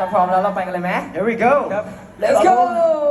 ถ้าพร้อมแล้วเราไปกันเลยไหม Here we go Let's go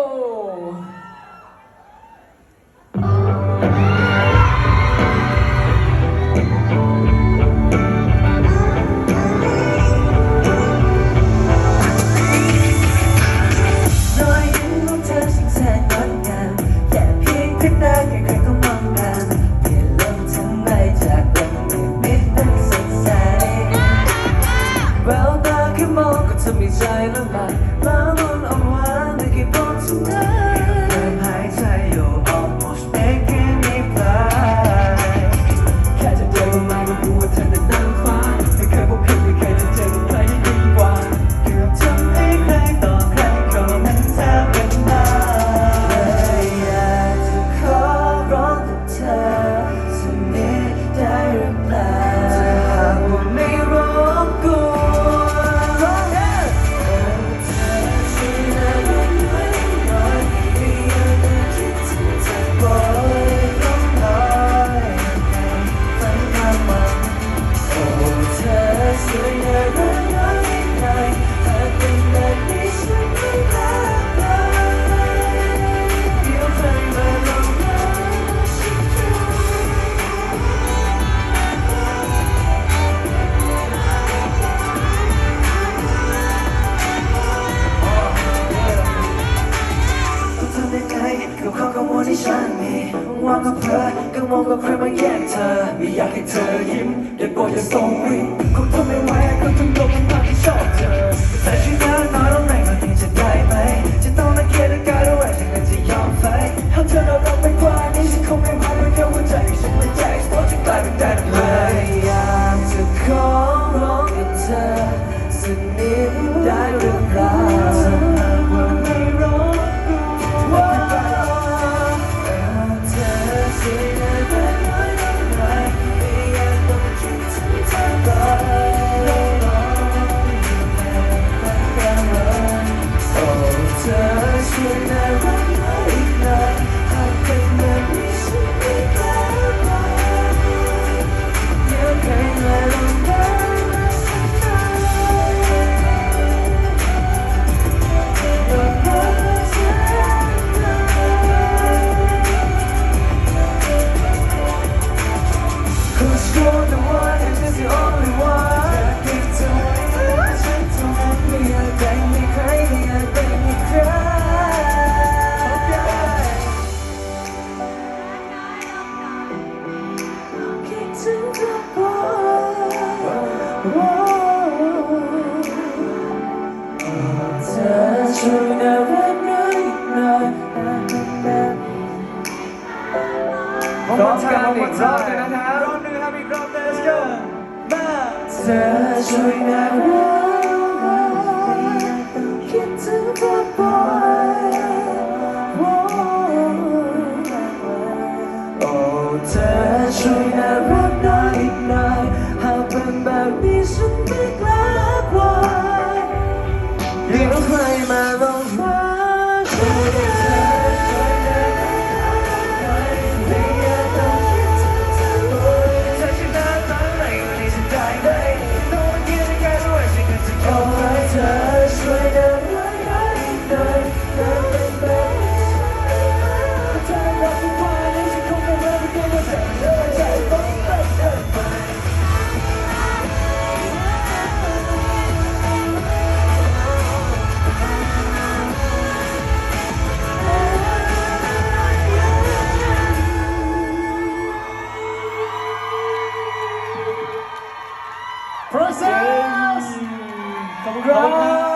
Mama, I'm wondering if กังวลที่ฉันมีว่างกับเธอกังวลกับใครมาแย่งเธอ ไม่อยากให้เธอยิ้มอย่าโกรธอย่าส่งวิ่งคงทนไม่ไหวก็ต้อง You're the right เธอช่วยน่ารักน้อยหน่อยพร้อมกันอีกรอบนึงนะครับรอบนึงนะครับอีกรอบเดสเกอเธอช่วยน่ารักคิดถึงเธอบ่อยโอ้เธอช่วยน่า Little crying. Jesus! Congrats!